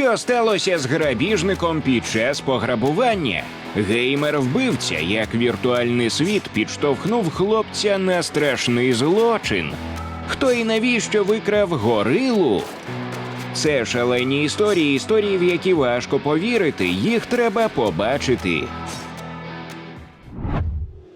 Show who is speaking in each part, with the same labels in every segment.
Speaker 1: Що сталося з грабіжником під час пограбування? Геймер-вбивця, як віртуальний світ, підштовхнув хлопця на страшний злочин. Хто і навіщо викрав горилу? Це шалені історії, історії, в які важко повірити, їх треба побачити.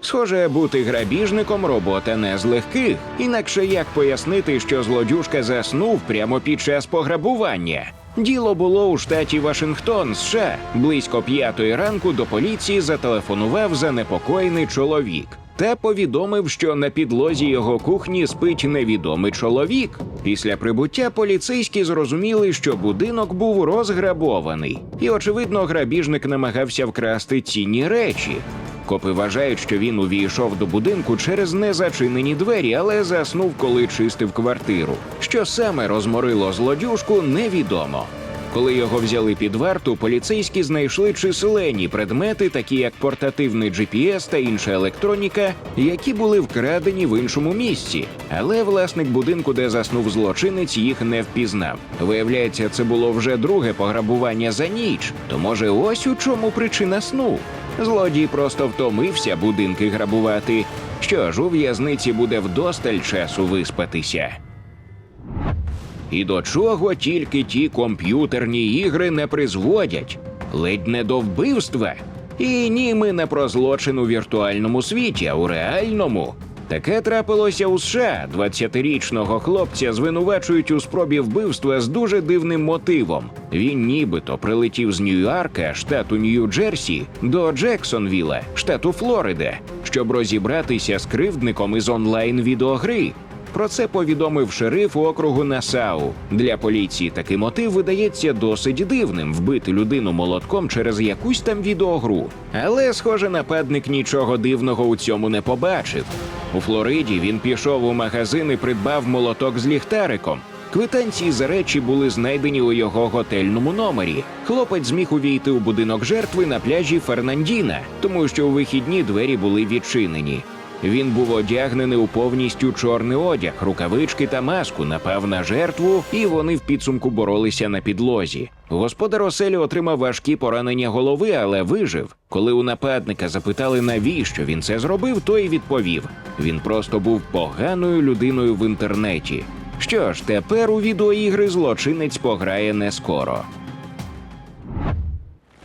Speaker 1: Схоже, бути грабіжником робота не з легких. Інакше як пояснити, що злодюжка заснув прямо під час пограбування. Діло було у штаті Вашингтон, США. Близько п'ятої ранку до поліції зателефонував занепокоєний чоловік та повідомив, що на підлозі його кухні спить невідомий чоловік. Після прибуття поліцейські зрозуміли, що будинок був розграбований, і очевидно, грабіжник намагався вкрасти цінні речі. Копи вважають, що він увійшов до будинку через незачинені двері, але заснув, коли чистив квартиру. Що саме розморило злодюжку, невідомо. Коли його взяли під варту, поліцейські знайшли численні предмети, такі як портативний GPS та інша електроніка, які були вкрадені в іншому місці. Але власник будинку, де заснув злочинець, їх не впізнав. Виявляється, це було вже друге пограбування за ніч. То може, ось у чому причина сну. Злодій просто втомився будинки грабувати. Що ж, у в'язниці буде вдосталь часу виспатися. І до чого тільки ті комп'ютерні ігри не призводять, ледь не до вбивства. І ні, ми не про злочин у віртуальному світі, а у реальному. Таке трапилося у США. 20-річного хлопця звинувачують у спробі вбивства з дуже дивним мотивом. Він нібито прилетів з Нью-Йорка, штату Нью-Джерсі, до Джексонвіла, штату Флорида, щоб розібратися з кривдником із онлайн відеогри. Про це повідомив шериф округу Насау. Для поліції такий мотив видається досить дивним вбити людину молотком через якусь там відеогру. Але, схоже, нападник нічого дивного у цьому не побачив. У Флориді він пішов у магазин і придбав молоток з ліхтариком. Квитанції за речі були знайдені у його готельному номері. Хлопець зміг увійти у будинок жертви на пляжі Фернандіна, тому що у вихідні двері були відчинені. Він був одягнений у повністю чорний одяг, рукавички та маску, напав на жертву, і вони в підсумку боролися на підлозі. Господар оселі отримав важкі поранення голови, але вижив. Коли у нападника запитали, навіщо він це зробив, той відповів: він просто був поганою людиною в інтернеті. Що ж, тепер у відеоігри злочинець пограє не скоро.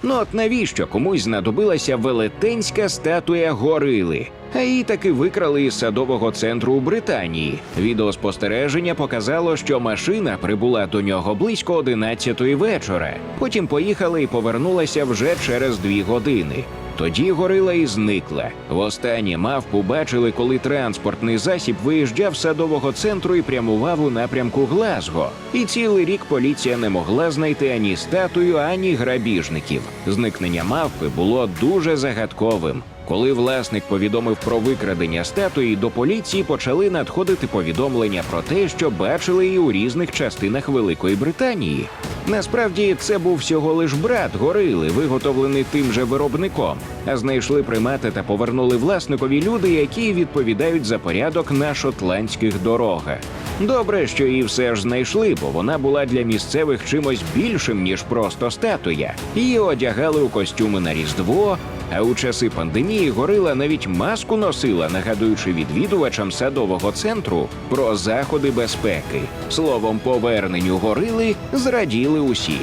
Speaker 1: Ну от навіщо комусь знадобилася велетенська статуя горили? А її таки викрали із садового центру у Британії. Відеоспостереження показало, що машина прибула до нього близько 11-ї вечора. Потім поїхала і повернулася вже через дві години. Тоді горила і зникла. Востаннє мавпу бачили, коли транспортний засіб виїжджав з садового центру і прямував у напрямку Глазго. І цілий рік поліція не могла знайти ані статую, ані грабіжників. Зникнення мавпи було дуже загадковим. Коли власник повідомив про викрадення статуї, до поліції почали надходити повідомлення про те, що бачили її у різних частинах Великої Британії. Насправді це був всього лиш брат горили, виготовлений тим же виробником. А знайшли примати та повернули власникові люди, які відповідають за порядок на шотландських дорогах. Добре, що її все ж знайшли, бо вона була для місцевих чимось більшим ніж просто статуя. Її одягали у костюми на різдво. А у часи пандемії горила навіть маску носила, нагадуючи відвідувачам садового центру про заходи безпеки. Словом, поверненню горили зраділи усі.